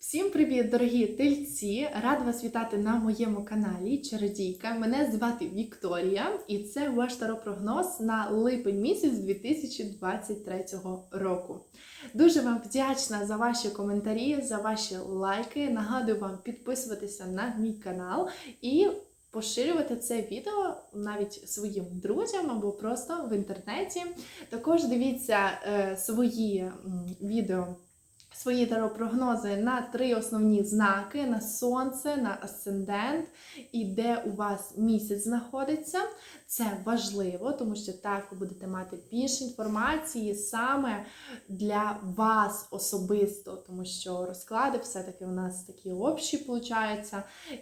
Всім привіт, дорогі тельці! Рад вас вітати на моєму каналі Чародійка. Мене звати Вікторія, і це ваш таропрогноз на липень місяць 2023 року. Дуже вам вдячна за ваші коментарі, за ваші лайки. Нагадую вам підписуватися на мій канал і поширювати це відео навіть своїм друзям або просто в інтернеті. Також дивіться е, свої м, відео свої таропрогнози на три основні знаки: на сонце, на асцендент і де у вас місяць знаходиться. Це важливо, тому що так ви будете мати більше інформації саме для вас особисто, тому що розклади все-таки у нас такі общі виходять.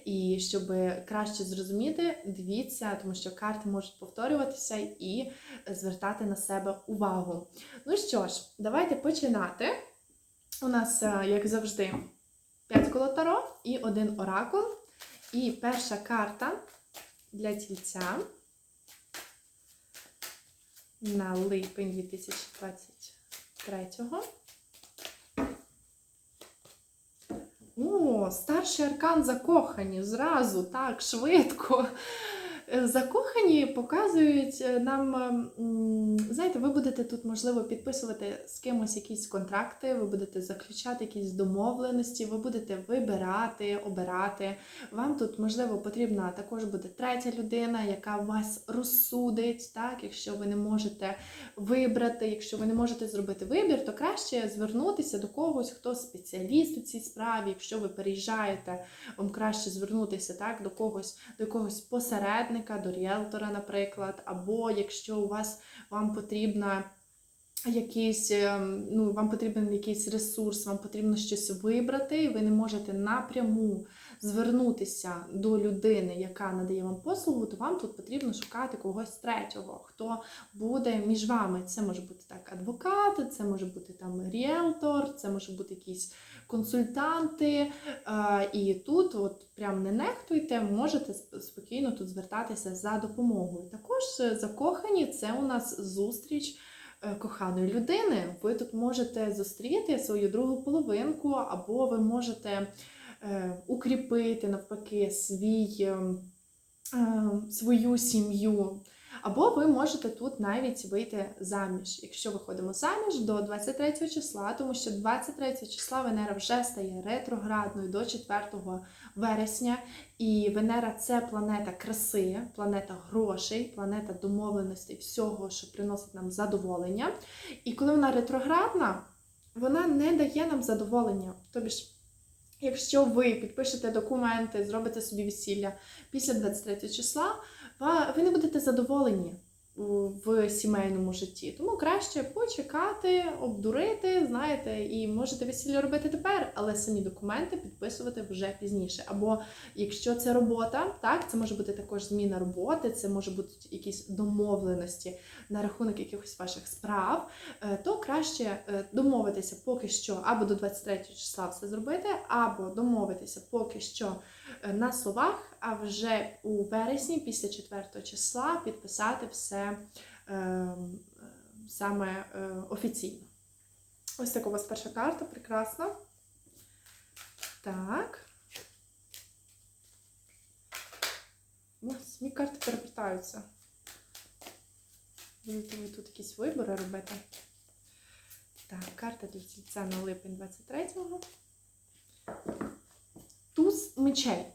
І щоб краще зрозуміти, дивіться, тому що карти можуть повторюватися і звертати на себе увагу. Ну що ж, давайте починати. У нас, е, як завжди, 5 коло таро і один оракул. І перша карта для тільця на липень 2023. О, старший аркан закохані зразу, так, швидко. Е, Закохані показують е, нам, знаєте, ви будете тут, можливо, підписувати з кимось якісь контракти, ви будете заключати якісь домовленості, ви будете вибирати, обирати. Вам тут, можливо, потрібна також буде третя людина, яка вас розсудить. Так? Якщо ви не можете вибрати, якщо ви не можете зробити вибір, то краще звернутися до когось, хто спеціаліст у цій справі. Якщо ви переїжджаєте, вам краще звернутися так, до когось, до якогось посередника, до ріелтора, наприклад, або якщо у вас вам потрібна якийсь, ем, ну, вам потрібен якийсь ресурс, вам потрібно щось вибрати, і ви не можете напряму звернутися до людини, яка надає вам послугу, то вам тут потрібно шукати когось третього, хто буде між вами. Це може бути так адвокат, це може бути там ріелтор, це може бути якісь консультанти. Е, І тут, от прям не нехтуйте, можете спокійно тут звертатися за допомогою. Також е, закохані це у нас зустріч е, коханої людини. Ви тут можете зустріти свою другу половинку, або ви можете е, укріпити навпаки свій, е, е, свою сім'ю. Або ви можете тут навіть вийти заміж, якщо виходимо заміж до 23 числа, тому що 23 числа Венера вже стає ретроградною до 4 вересня. І Венера це планета краси, планета грошей, планета домовленостей, всього, що приносить нам задоволення. І коли вона ретроградна, вона не дає нам задоволення. Тобі ж, якщо ви підпишете документи, зробите собі весілля після 23 числа, ви не будете задоволені в сімейному житті. Тому краще почекати, обдурити, знаєте, і можете весілля робити тепер, але самі документи підписувати вже пізніше. Або якщо це робота, так, це може бути також зміна роботи, це може бути якісь домовленості на рахунок якихось ваших справ, е, то краще е, домовитися поки що або до 23 числа все зробити, або домовитися поки що на словах, а вже у вересні, після 4 числа, підписати все е, е, саме е, офіційно. Ось така у вас перша карта, прекрасна. Так. Ось, мені карти перевертаються. Будете ви тут якісь вибори робити? Так, карта для тільця на липень 23-го. Туз мечей.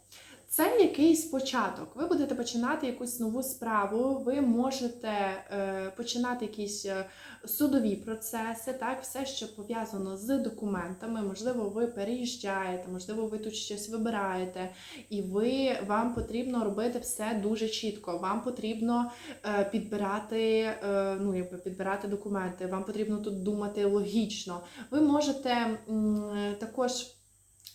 Це якийсь початок. Ви будете починати якусь нову справу, ви можете е, починати якісь е, судові процеси, так, все, що пов'язано з документами. Можливо, ви переїжджаєте, можливо, ви тут щось вибираєте, і ви, вам потрібно робити все дуже чітко. Вам потрібно е, підбирати, е, ну, якби підбирати документи, вам потрібно тут думати логічно. Ви можете м, також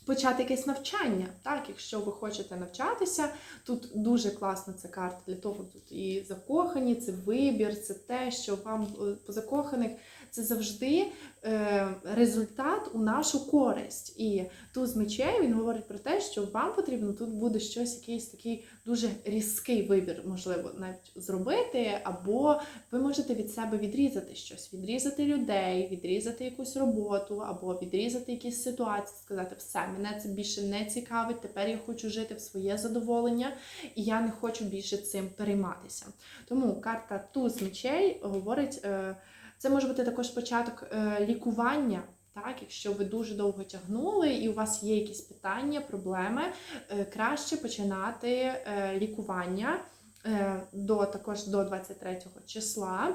почати якесь навчання. Так, якщо ви хочете навчатися, тут дуже класна ця карта для того, тут і закохані, це вибір, це те, що вам е, по закоханих це завжди е, результат у нашу користь. І туз мечей він говорить про те, що вам потрібно тут буде щось, якийсь такий дуже різкий вибір, можливо, навіть зробити, або ви можете від себе відрізати щось, відрізати людей, відрізати якусь роботу, або відрізати якісь ситуації, сказати, все, мене це більше не цікавить. Тепер я хочу жити в своє задоволення, і я не хочу більше цим перейматися. Тому карта туз мечей говорить, е, це може бути також початок е, лікування. Так, якщо ви дуже довго тягнули і у вас є якісь питання, проблеми, е, краще починати е, лікування до також до 23 числа.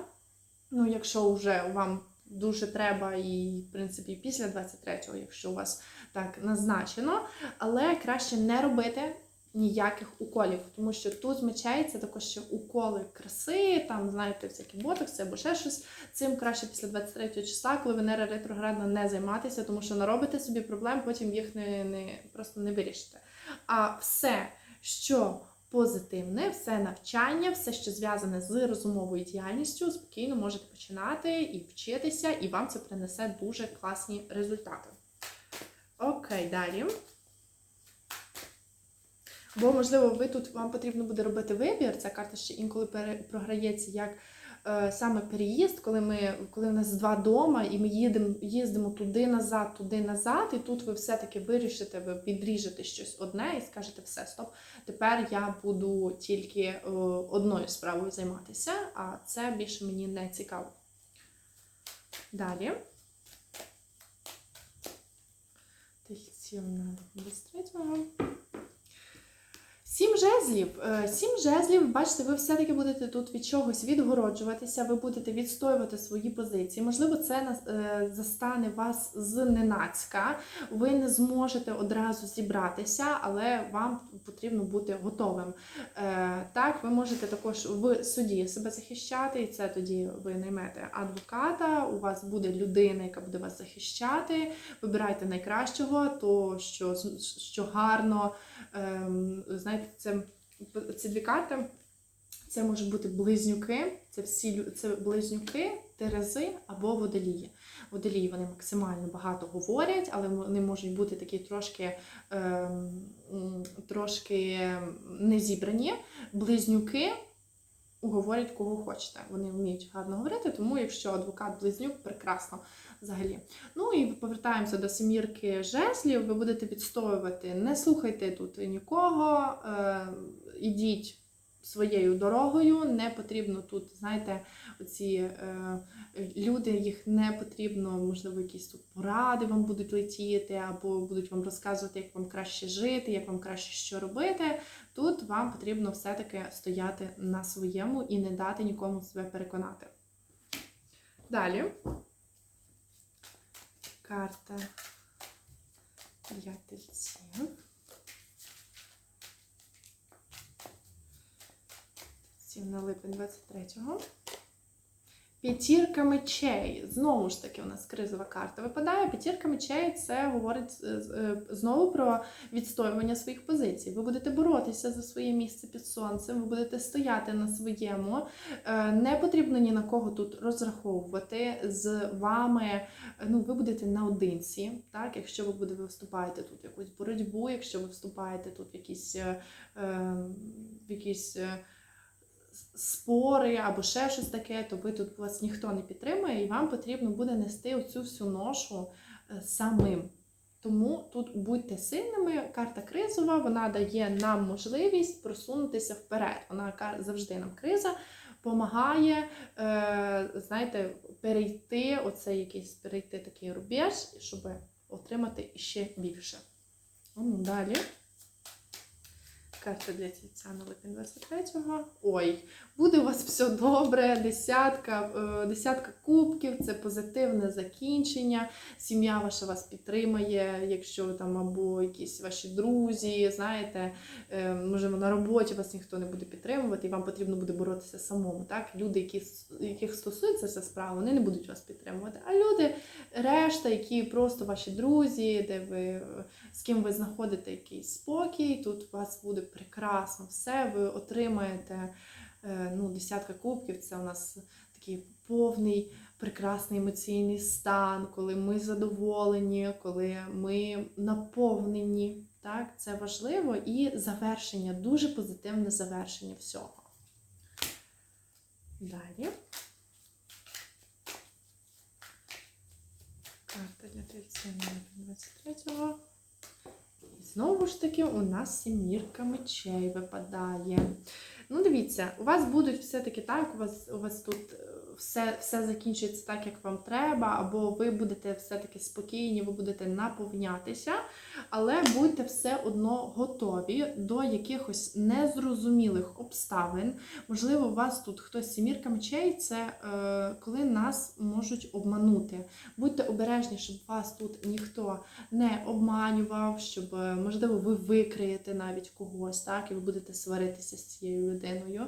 Ну, якщо вже вам дуже треба, і в принципі після 23-го, якщо у вас так назначено, але краще не робити ніяких уколів, тому що тут з мечей це також ще уколи краси, там, знаєте, всякі ботокси або ще щось. Цим краще після 23 числа, коли Венера ретроградна, не займатися, тому що наробите собі проблем, потім їх не, не, просто не вирішите. А все, що позитивне, все навчання, все, що зв'язане з розумовою діяльністю, спокійно можете починати і вчитися, і вам це принесе дуже класні результати. Окей, далі. Бо, можливо, ви тут вам потрібно буде робити вибір. Ця карта ще інколи програється як е, саме переїзд, коли ми коли в нас два дома, і ми їдемо, їздимо туди назад, туди назад, і тут ви все-таки вирішите, ви відріжете щось одне і скажете, все, стоп, тепер я буду тільки е, одною справою займатися, а це більше мені не цікаво. Далі. На 23-го. Сім жезлів. Е, Сім жезлів, бачите, ви все-таки будете тут від чогось відгороджуватися, ви будете відстоювати свої позиції. Можливо, це е, застане вас зненацька. Ви не зможете одразу зібратися, але вам потрібно бути готовим. Е, Так, ви можете також в суді себе захищати, і це тоді ви наймете адвоката. У вас буде людина, яка буде вас захищати. Вибирайте найкращого, то що, що гарно. Ем, знаєте, це ці дві карти. Це можуть бути близнюки, це всі це близнюки, терези або водолії. Водолії вони максимально багато говорять, але вони можуть бути такі трошки, м, трошки незібрані. Близнюки говорять кого хочете. Вони вміють гарно говорити, тому якщо адвокат близнюк, прекрасно взагалі. Ну і повертаємося до семірки жезлів. Ви будете відстоювати, не слухайте тут нікого, е, ідіть своєю дорогою. Не потрібно тут, знаєте, оці е, люди, їх не потрібно, можливо, якісь тут поради вам будуть летіти, або будуть вам розказувати, як вам краще жити, як вам краще що робити. Тут вам потрібно все-таки стояти на своєму і не дати нікому себе переконати. Далі. Карта для тельців. Тельців на липень 23-го. П'ятірка мечей. Знову ж таки, у нас кризова карта випадає. П'ятірка мечей це говорить е, е, знову про відстоювання своїх позицій. Ви будете боротися за своє місце під сонцем, ви будете стояти на своєму. Е, Не потрібно ні на кого тут розраховувати з вами. Ну, ви будете наодинці, так? Якщо ви будете виступаєте тут в якусь боротьбу, якщо ви вступаєте тут в якісь, е, е, в якісь спори або ще щось таке, то ви тут вас ніхто не підтримує, і вам потрібно буде нести оцю всю ношу е, самим. Тому тут будьте сильними. Карта кризова, вона дає нам можливість просунутися вперед. Вона завжди нам криза допомагає, е, знаєте, перейти, оцей якийсь перейти такий рубеж, щоб отримати ще більше. Далі. Карта для тільця на липень 23-го. Ой, буде у вас все добре. Десятка, е, десятка кубків це позитивне закінчення. Сім'я ваша вас підтримає, якщо там або якісь ваші друзі, знаєте, е, можливо, на роботі вас ніхто не буде підтримувати, і вам потрібно буде боротися самому. Так? Люди, які, яких стосується ця справа, вони не будуть вас підтримувати. А люди, решта, які просто ваші друзі, де ви з ким ви знаходите якийсь спокій, тут у вас буде прекрасно все, ви отримаєте е, ну, десятка кубків, це у нас такий повний, прекрасний емоційний стан, коли ми задоволені, коли ми наповнені. Так, це важливо і завершення, дуже позитивне завершення всього. Далі. Карта для тельця 23-го. Знову ж таки, у нас сімірка мечей випадає. Ну, дивіться, у вас будуть все-таки так, у вас, у вас тут е, все, все закінчиться так, як вам треба, або ви будете все-таки спокійні, ви будете наповнятися, але будьте все одно готові до якихось незрозумілих обставин. Можливо, у вас тут хтось сімірка мечей, це е, коли нас можуть обманути. Будьте обережні, щоб вас тут ніхто не обманював, щоб, е, можливо, ви викриєте навіть когось, так, і ви будете сваритися з цією людиною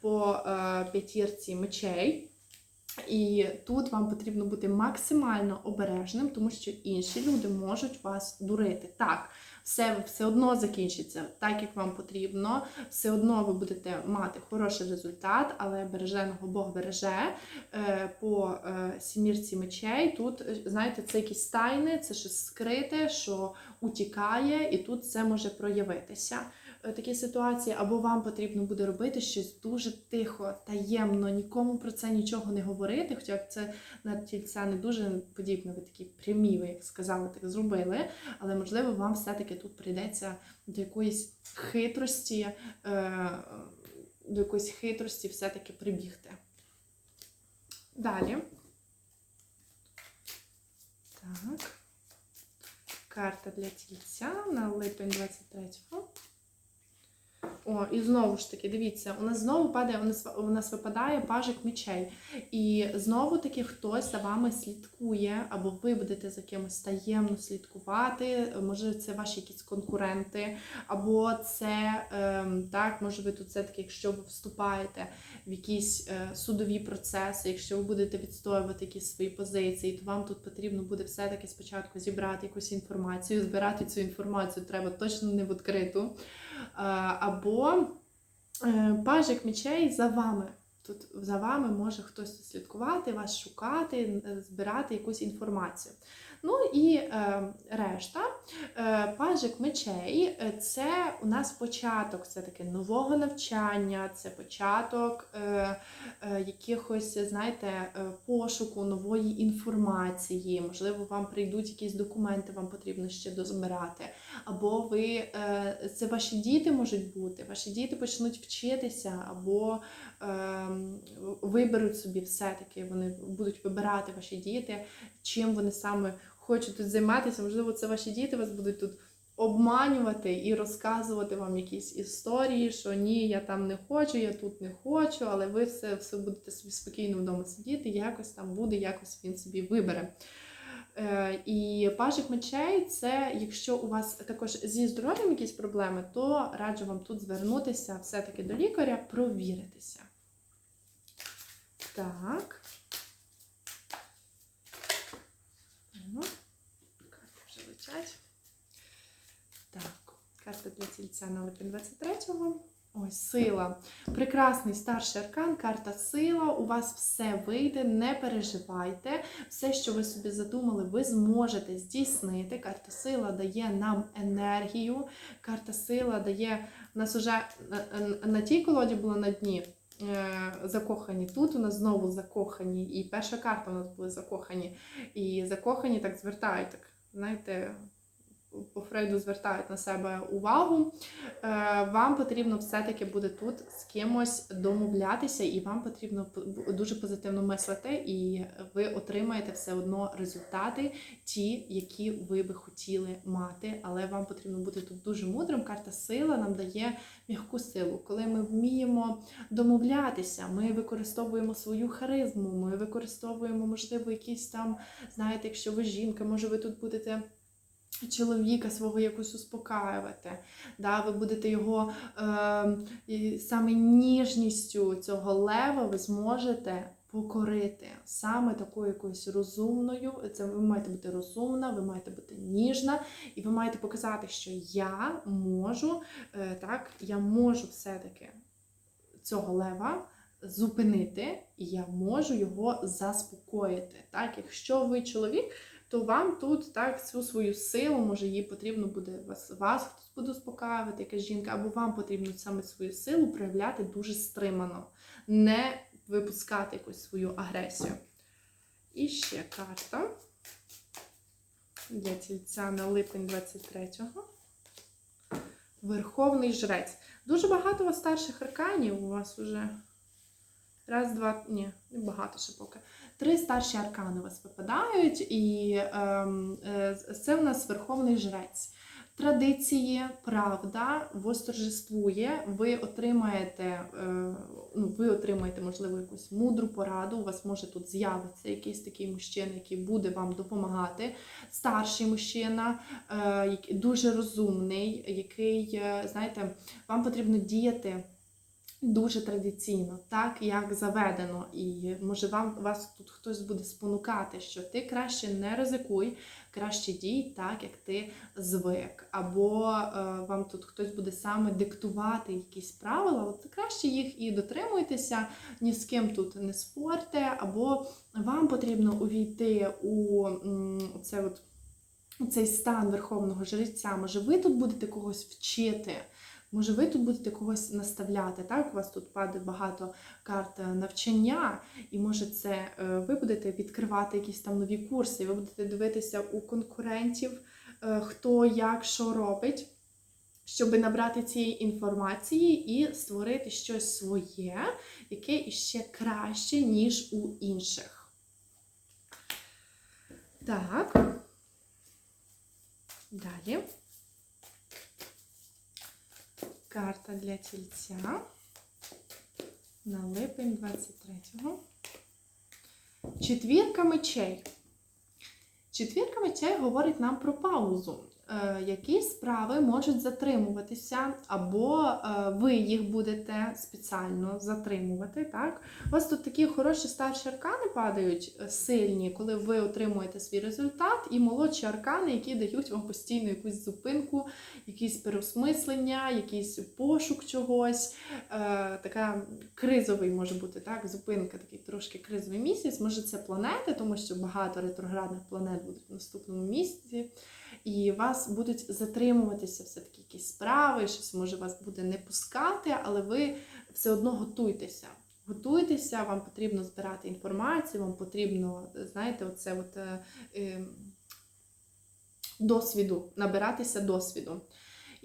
по е, п'ятірці мечей. І тут вам потрібно бути максимально обережним, тому що інші люди можуть вас дурити. Так, все, все одно закінчиться так, як вам потрібно, все одно ви будете мати хороший результат, але береженого Бог береже. Е, По е, сімірці мечей тут, знаєте, це якісь тайни, це щось скрите, що утікає, і тут це може проявитися. Е, Такі ситуації, або вам потрібно буде робити щось дуже тихо, таємно, нікому про це нічого не говорити. Хоча б це на тільця не дуже подібно, ви такі прямі, ви як сказали, так зробили. Але можливо, вам все-таки тут прийдеться до якоїсь хитрості, е, до якоїсь хитрості все-таки прибігти. Далі. Так. Карта для тільця на липень 23-го. О, і знову ж таки, дивіться, у нас знову падає, у нас, у нас випадає пажик мечей. І знову таки хтось за вами слідкує, або ви будете за кимось таємно слідкувати. Може, це ваші якісь конкуренти, або це ем, так, може ви тут все-таки, якщо ви вступаєте в якісь е, судові процеси, якщо ви будете відстоювати якісь свої позиції, то вам тут потрібно буде все-таки спочатку зібрати якусь інформацію. Збирати цю інформацію треба точно не в відкриту. Е, або е, пажик мечей за вами. Тут за вами може хтось слідкувати, вас шукати, е, збирати якусь інформацію. Ну і е, решта, е, пажик мечей це у нас початок все-таки нового навчання, це початок е, е, якихось, знаєте, е, пошуку нової інформації. Можливо, вам прийдуть якісь документи, вам потрібно ще дозбирати. Або ви, е, це ваші діти можуть бути, ваші діти почнуть вчитися, або виберуть собі все-таки, вони будуть вибирати ваші діти, чим вони саме хочуть тут займатися. Можливо, це ваші діти вас будуть тут обманювати і розказувати вам якісь історії, що ні, я там не хочу, я тут не хочу, але ви все, все будете собі спокійно вдома сидіти, якось там буде, якось він собі вибере. Е, І пажик мечей це якщо у вас також зі здоров'ям якісь проблеми, то раджу вам тут звернутися все-таки до лікаря, провіритися. Так. Ну, карти вже летять. Так, карта для тільця на липень 23-го. Ось, сила. Прекрасний старший аркан, карта сила. У вас все вийде, не переживайте. Все, що ви собі задумали, ви зможете здійснити. Карта сила дає нам енергію. Карта сила дає у нас уже на, на, на тій колоді було на дні. е, Закохані тут у нас знову закохані, і перша карта у нас були закохані. І закохані так звертають, так, знаєте, по Фрейду звертають на себе увагу. Е, Вам потрібно все-таки буде тут з кимось домовлятися, і вам потрібно дуже позитивно мислити, і ви отримаєте все одно результати, ті, які ви би хотіли мати. Але вам потрібно бути тут дуже мудрим. Карта сила нам дає м'яку силу. Коли ми вміємо домовлятися, ми використовуємо свою харизму, ми використовуємо, можливо, якісь там, знаєте, якщо ви жінка, може ви тут будете. Чоловіка свого якось успокаювати, да, ви будете його е, саме ніжністю цього лева ви зможете покорити саме такою якоюсь розумною. Це ви маєте бути розумна, ви маєте бути ніжна, і ви маєте показати, що я можу, е, так, я можу все-таки цього лева зупинити, і я можу його заспокоїти. Так, якщо ви чоловік, то вам тут так цю свою силу, може, їй потрібно буде вас, вас хтось буде успокаювати, якась жінка, або вам потрібно саме свою силу проявляти дуже стримано, не випускати якусь свою агресію. І ще карта для тільця на липень 23-го. Верховний жрець. Дуже багато у вас старших арканів. У вас уже раз, два, ні, багато ще поки. Три старші аркани у вас випадають, і ем, е, це у нас Верховний жрець. Традиції, правда восторжествує. Ви отримаєте, е, ну, ви отримаєте, можливо, якусь мудру пораду. У вас може тут з'явитися якийсь такий мужчина, який буде вам допомагати. Старший мужчина, е, дуже розумний, який, е, знаєте, вам потрібно діяти. Дуже традиційно, так як заведено, і може вам вас тут хтось буде спонукати, що ти краще не ризикуй, краще дій так, як ти звик, або е, вам тут хтось буде саме диктувати якісь правила, от краще їх і дотримуйтеся, ні з ким тут не спорте, або вам потрібно увійти у це от, цей стан верховного жреця. Може, ви тут будете когось вчити. Може, ви тут будете когось наставляти, так? У вас тут падає багато карт е, навчання, і може це е, ви будете відкривати якісь там нові курси, ви будете дивитися у конкурентів, е, хто як що робить, щоб набрати цієї інформації і створити щось своє, яке іще краще, ніж у інших. Так. Далі. Карта для тільця на липень 23-го. Четвірка мечей. Четвірка мечей говорить нам про паузу. Е, Які справи можуть затримуватися, або е, ви їх будете спеціально затримувати. Так? У вас тут такі хороші старші аркани падають, е, сильні, коли ви отримуєте свій результат, і молодші аркани, які дають вам постійно якусь зупинку, якісь переосмислення, якийсь пошук чогось. Така кризовий може бути так, зупинка, такий трошки кризовий місяць. Може, це планети, тому що багато ретроградних планет будуть в наступному місяці. І вас будуть затримуватися все-таки якісь справи, щось може вас буде не пускати, але ви все одно готуйтеся. Готуйтеся, вам потрібно збирати інформацію, вам потрібно, знаєте, оце от, е, е, досвіду, набиратися досвіду.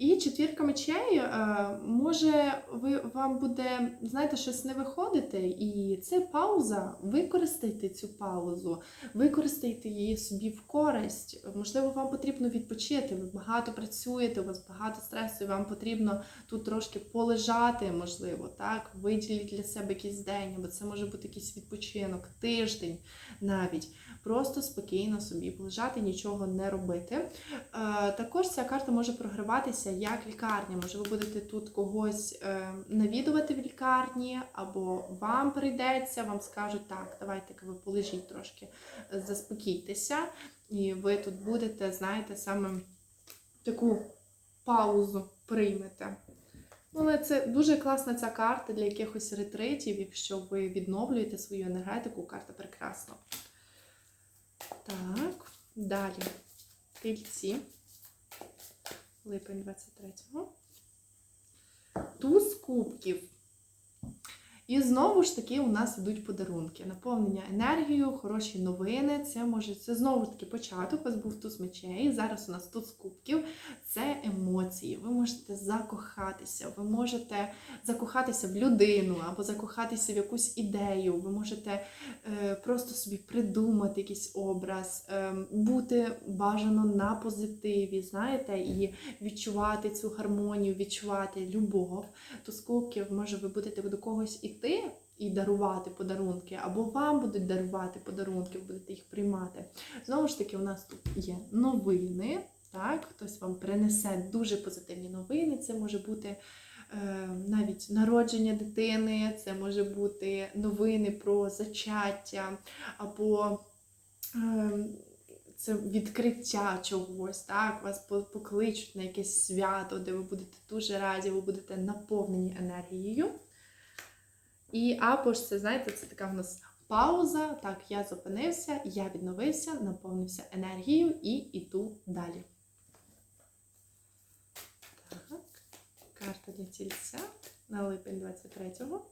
І четвірка мечей е, може ви вам буде, знаєте, щось не виходити, і це пауза. Використайте цю паузу, використайте її собі в користь. Можливо, вам потрібно відпочити. Ви багато працюєте, у вас багато стресу, і вам потрібно тут трошки полежати, можливо, так, виділіть для себе якийсь день, або це може бути якийсь відпочинок, тиждень навіть. Просто спокійно собі полежати, нічого не робити. Е, також ця карта може програватися як лікарня. Може, ви будете тут когось е, навідувати в лікарні, або вам прийдеться, вам скажуть, так, давайте ви полежіть трошки, заспокійтеся, і ви тут будете, знаєте, саме таку паузу приймете. Але це дуже класна ця карта для якихось ретритів, якщо ви відновлюєте свою енергетику, карта прекрасна. Так, далі. Тильці. Липень 23-го. Туз кубків. І знову ж таки у нас йдуть подарунки. Наповнення енергією, хороші новини. Це може це знову ж таки початок. У вас був туз мечей. Зараз у нас туз кубків. Це емоції. Ви можете закохатися, ви можете закохатися в людину або закохатися в якусь ідею. Ви можете е, просто собі придумати якийсь образ, е, бути бажано на позитиві, знаєте, і відчувати цю гармонію, відчувати любов. Туз кубків, може, ви будете до когось іти і дарувати подарунки, або вам будуть дарувати подарунки, будете їх приймати. Знову ж таки, у нас тут є новини. Так, хтось вам принесе дуже позитивні новини. Це може бути е, навіть народження дитини, це може бути новини про зачаття, або е, це відкриття чогось, так, вас покличуть на якесь свято, де ви будете дуже раді, ви будете наповнені енергією. І або ж це, знаєте, це така в нас пауза. Так, я зупинився, я відновився, наповнився енергією і йду далі. Так, карта для тільця на липень 23-го.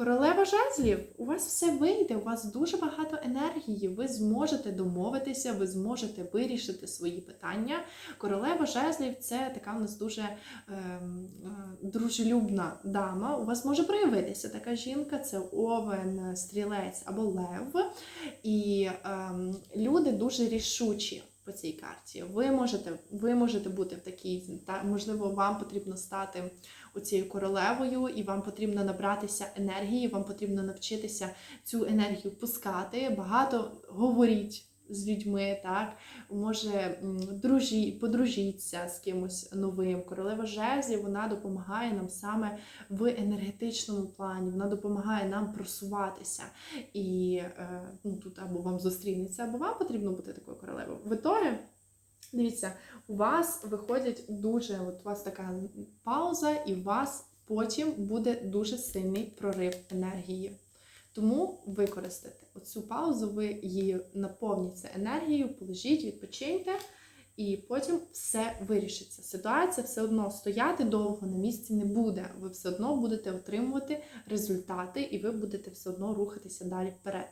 Королева жезлів, у вас все вийде, у вас дуже багато енергії, ви зможете домовитися, ви зможете вирішити свої питання. Королева жезлів це така в нас дуже ем, е, дружелюбна дама. У вас може проявитися така жінка, це овен, стрілець або лев. І ем, люди дуже рішучі. По цій карті. Ви можете, ви можете бути в такій, та, можливо, вам потрібно стати оцією королевою, і вам потрібно набратися енергії, вам потрібно навчитися цю енергію пускати. Багато говоріть з людьми, так може дружі, подружіться з кимось новим. Королева жезлів вона допомагає нам саме в енергетичному плані, вона допомагає нам просуватися. І е, ну, тут або вам зустрінеться, або вам потрібно бути такою королевою. В ітогі, Дивіться, у вас виходять дуже, от у вас така пауза, і у вас потім буде дуже сильний прорив енергії. Тому використайте оцю паузу, ви її наповніться енергією, положіть, відпочиньте, і потім все вирішиться. Ситуація все одно стояти довго на місці не буде. Ви все одно будете отримувати результати, і ви будете все одно рухатися далі вперед.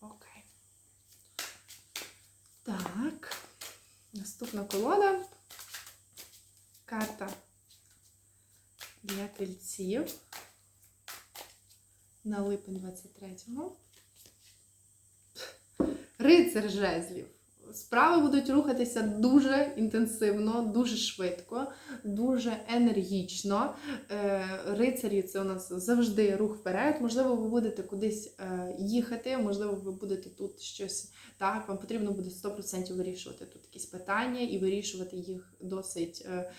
Окей. Так. Наступна колода. Карта для тельців на липень 23-го. Рицар жезлів. Справи будуть рухатися дуже інтенсивно, дуже швидко, дуже енергічно. Е, Рицарі це у нас завжди рух вперед. Можливо, ви будете кудись е, їхати, можливо, ви будете тут щось так. Вам потрібно буде 100% вирішувати тут якісь питання і вирішувати їх досить е,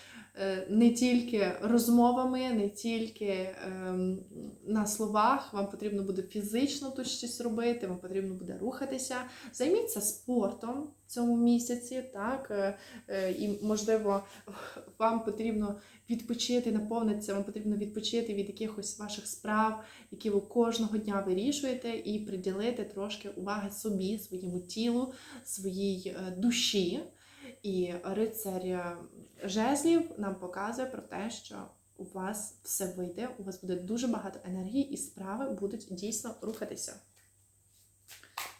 не тільки розмовами, не тільки ем, на словах. Вам потрібно буде фізично тут щось робити, вам потрібно буде рухатися. Займіться спортом цьому місяці, так е, е, і можливо вам потрібно відпочити, наповнитися, вам потрібно відпочити від якихось ваших справ, які ви кожного дня вирішуєте, і приділити трошки уваги собі, своєму тілу, своїй е, душі. І рицар е, жезлів нам показує про те, що у вас все вийде, у вас буде дуже багато енергії, і справи будуть дійсно рухатися.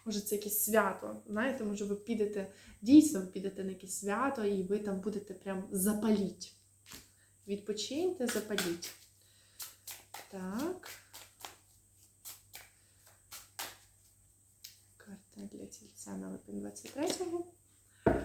Може, це якесь свято. Знаєте, може, ви підете, дійсно ви підете на якесь свято, і ви там будете прям запаліть. Відпочиньте, запаліть. Так. Карта для тільця на липень 23-го.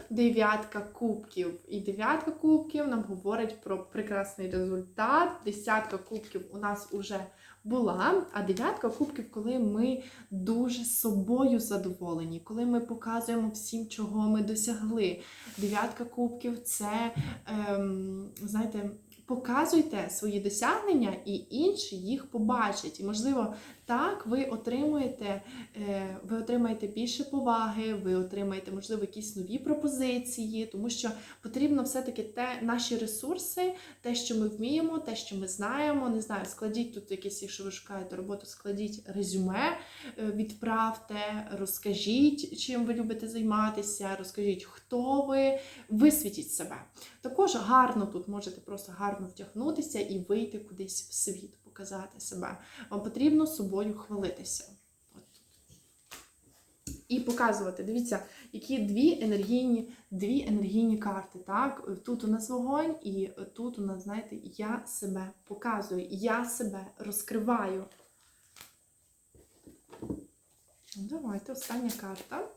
Дев'ятка кубків. І дев'ятка кубків нам говорить про прекрасний результат. Десятка кубків у нас уже була. А дев'ятка кубків, коли ми дуже собою задоволені, коли ми показуємо всім, чого ми досягли. Дев'ятка кубків це, ем, знаєте, показуйте свої досягнення, і інші їх побачать. І, можливо, так ви отримуєте, е, ви отримаєте більше поваги, ви отримаєте, можливо, якісь нові пропозиції, тому що потрібно все-таки те, наші ресурси, те, що ми вміємо, те, що ми знаємо. Не знаю, складіть тут якісь, якщо ви шукаєте роботу, складіть резюме, е, відправте, розкажіть, чим ви любите займатися, розкажіть, хто ви, висвітіть себе. Також гарно тут можете просто гарно втягнутися і вийти кудись в світ, показати себе. Вам потрібно собою хвалитися. От. І показувати. Дивіться, які дві енергійні, дві енергійні карти. Так? Тут у нас вогонь, і тут у нас, знаєте, я себе показую, я себе розкриваю. Ну, Давайте остання карта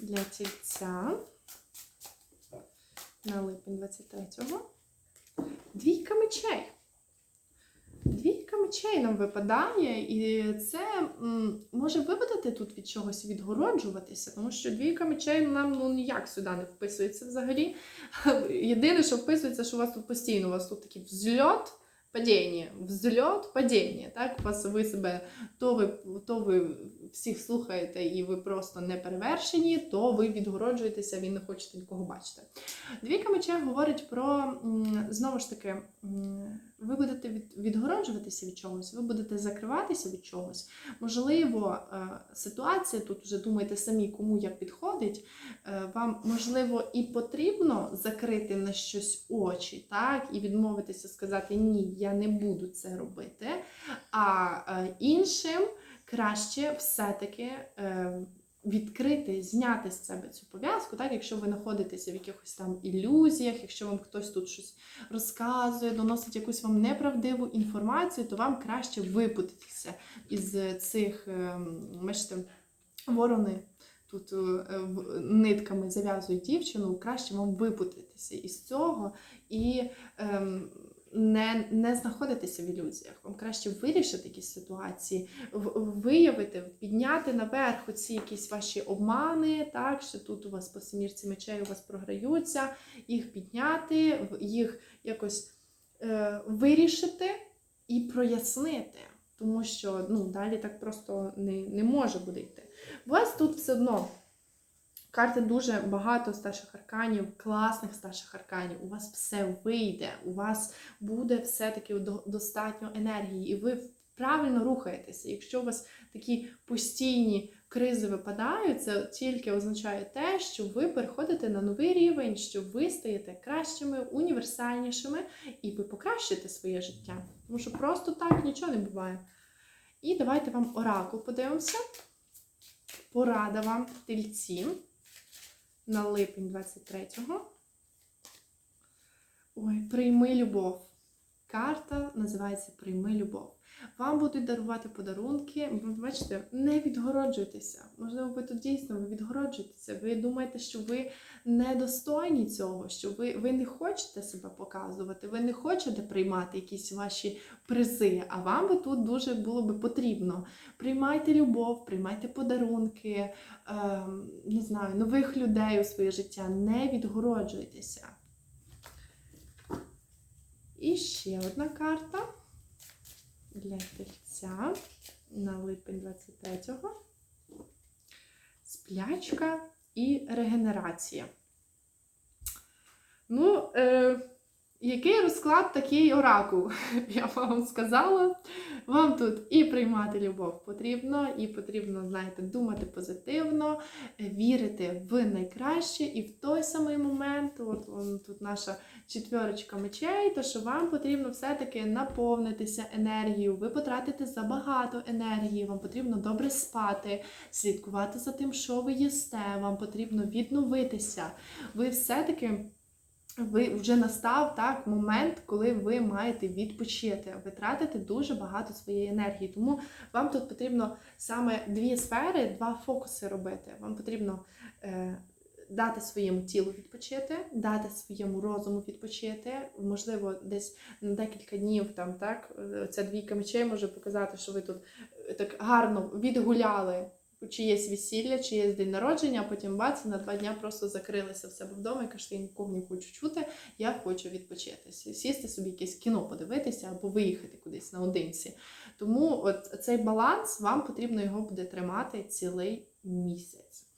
для тільця на липень 23-го. Двійка мечей. Двійка мечей нам випадає, і це може випадати тут від чогось відгороджуватися, тому що двійка мечей нам ну, ніяк сюди не вписується взагалі. Єдине, що вписується, що у вас тут постійно у вас тут такий взльот, падіння, взльот, падіння. Так, вас ви себе то ви, то ви всіх слухаєте і ви просто не перевершені, то ви відгороджуєтеся, ви не хочете нікого бачити. Двійка мечей говорить про знову ж таки, ви будете відгороджуватися від чогось, ви будете закриватися від чогось. Можливо, е, ситуація тут вже думайте самі, кому як підходить. Е, Вам можливо і потрібно закрити на щось очі, так, і відмовитися, сказати ні, я не буду це робити. А е, іншим краще все-таки. е, Відкрити, зняти з себе цю пов'язку, так, якщо ви знаходитеся в якихось там ілюзіях, якщо вам хтось тут щось розказує, доносить якусь вам неправдиву інформацію, то вам краще випутатися із цих, ем, бачите, ворони тут е, нитками зав'язують дівчину, краще вам випутатися із цього і ем, не, не знаходитися в ілюзіях. Вам краще вирішити якісь ситуації, виявити, підняти наверх оці якісь ваші обмани, так, що тут у вас по семірці мечей у вас програються, їх підняти, їх якось е, вирішити і прояснити. Тому що ну, далі так просто не, не може буде йти. У вас тут все одно карти дуже багато старших арканів, класних старших арканів. У вас все вийде, у вас буде все-таки достатньо енергії, і ви правильно рухаєтеся. Якщо у вас такі постійні кризи випадають, це тільки означає те, що ви переходите на новий рівень, що ви стаєте кращими, універсальнішими, і ви покращите своє життя. Тому що просто так нічого не буває. І давайте вам оракул подивимося. Порада вам тельці на липень 23-го. Ой, прийми любов. Карта називається Прийми любов. Вам будуть дарувати подарунки. Бачите, не відгороджуйтеся. Можливо, ви тут дійсно відгороджуєтеся. Ви думаєте, що ви недостойні цього, що ви, ви не хочете себе показувати, ви не хочете приймати якісь ваші призи. А вам би тут дуже було би потрібно. Приймайте любов, приймайте подарунки, ем, не знаю, нових людей у своє життя. Не відгороджуйтеся. І ще одна карта для тельця на липень 23-го. Сплячка і регенерація. Ну, е, який розклад, такий оракул, я вам сказала. Вам тут і приймати любов потрібно, і потрібно, знаєте, думати позитивно, вірити в найкраще, і в той самий момент, от вон тут наша четверочка мечей, то що вам потрібно все-таки наповнитися енергією, ви потратите забагато енергії, вам потрібно добре спати, слідкувати за тим, що ви їсте, вам потрібно відновитися. Ви все-таки. Ви вже настав так момент, коли ви маєте відпочити. Ви тратите дуже багато своєї енергії. Тому вам тут потрібно саме дві сфери, два фокуси робити. Вам потрібно е, дати своєму тілу відпочити, дати своєму розуму відпочити. Можливо, десь на декілька днів там так е, ця двійка мечей може показати, що ви тут е, так гарно відгуляли чиєсь весілля, чиєсь день народження, а потім бац, на два дня просто закрилися в себе вдома і кажуть, я нікого не хочу чути, я хочу відпочитися, Сісти собі якесь кіно подивитися або виїхати кудись наодинці. Тому от цей баланс вам потрібно його буде тримати цілий місяць.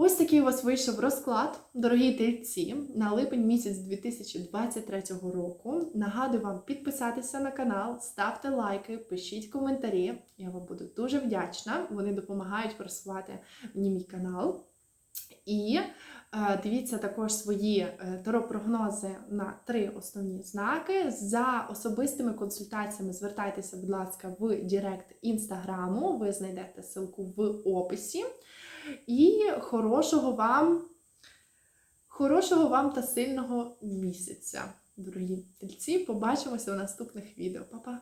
Ось такий у вас вийшов розклад, дорогі тельці, на липень місяць 2023 року. Нагадую вам підписатися на канал, ставте лайки, пишіть коментарі. Я вам буду дуже вдячна. Вони допомагають просувати мені мій канал. І е, дивіться також свої е, таро-прогнози на три основні знаки. За особистими консультаціями звертайтеся, будь ласка, в Директ інстаграму. Ви знайдете ссылку в описі. І хорошого вам, хорошого вам та сильного місяця, дорогі тельці. Побачимося в наступних відео. Па-па!